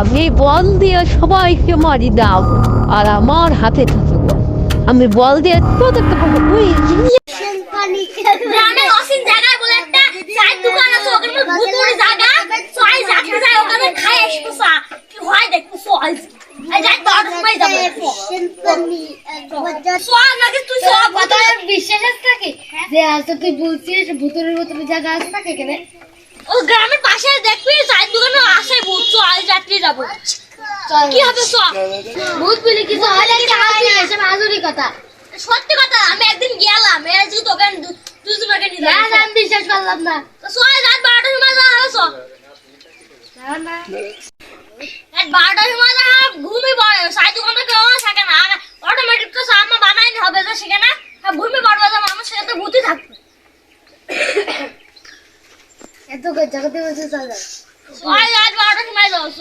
আমি বল দিয়ে সবাইকে মারি দাও আর আমার হাতে থাকব আমি বল দিয়ে তোদেরকে হয় তুই বিশ্বাস আছে নাকি? যে আজকে তুই বলছিস ভুতুরের ভুতুরের জায়গা আছে নাকি এখানে? ও গ্রামের পাশে দেখবি চায়ের দোকানে আসে ভূত আজ রাত্রি যাব। কি হবে ভূত বলি হাসি এসব আজুরি কথা। সত্যি কথা আমি একদিন গেলাম এর যে তোকে দুজনকে নিয়ে না না আমি বিশ্বাস করলাম না। রাত সময় যাওয়া হবে চ। না, না রাত বারোটার সময় যাওয়া ঘুমি পড়ে চায়ের দোকানে কেউ থাকে না অটোমেটিক তো বানাই হবে যে সেখানে। আর ঘুমি পড়বে যে মানুষ সেখানে ভূতই থাকবে এত করে জগতে বসে চল যাও সোয়াল রাত বারোটার সময় যাব চ।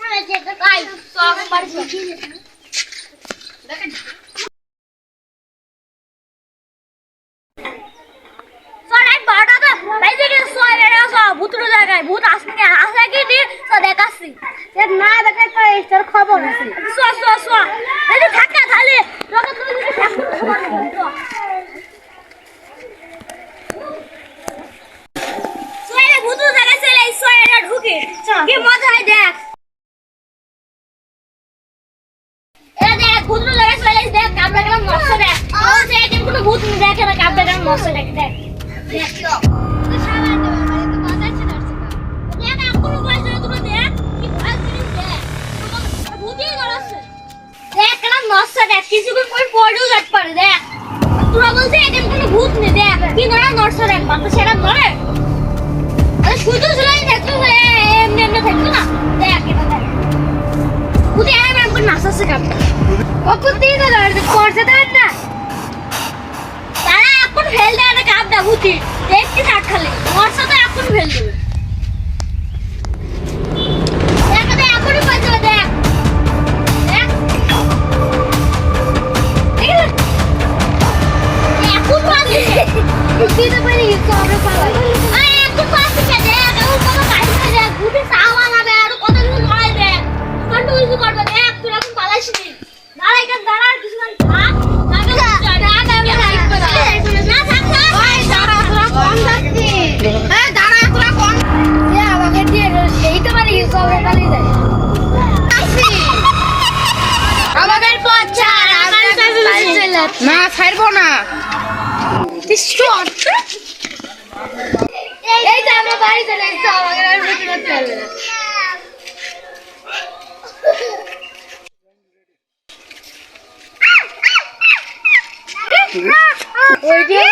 তাই চ এখন বাড়ি চ। চল রাত বারোটাতে বাইরে গিয়ে চ এখানে চ ভূতুর জায়গায় ভূত আসবে কি আসে কি দি চ দেখাচ্ছি না দেখাই তো এটার খবর আছে চ চ চ এই থাকে তাহলে তোকে তুই যদি থাকতে খবর নেই, চ। সোয়েরে ভূতুর জায়গায় চলে এই সোয়েরে ঢুকে কি মজা হয় দেখ। দেখ ভূতুর জায়গায় চলে দেখ কামড়া কেমন দেখ। কোনো ভূত দেখ না কামড়া কেমন নষ্ট দেখ দেখ কিছুক্ষণ পর পড়েও যেতে পারে দেখ। তোরা বলছে এখানে কোনো ভূত নেই দেখ কি ধরা নষ্ট দেখ বাবা সেটা আরে শুধু দেখতো যে এমনি এমনি থাকতো না এটা দেখ ভূতে এমন এমন করে নাচাচ্ছে কামটা কখন দিয়ে দিল করছে দেন না তারা এখন ফেল দেয় না কামটা ভূতি দেখছি থাক খালি নষ্ট তো এখন ফেল দেবে হ্যাঁ দাঁড়া তোরা কোন এ আমাকে দিয়ে এইটা পারি সব পালিয়ে যায়। আমাদের পথ ছাড় আমার কাছে না ছাড়বো না। এই যে আমরা বাড়ি চলে এসেছি আমাকে আর বেশি করতে পারবে না। ওই যে।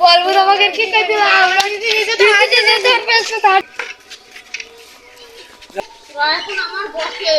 বলব তোমাকে ঠিক আছে আমরা যদি নিজেদের হাতে নিজেদের ব্যস্ত থাকি এখন আমার বসে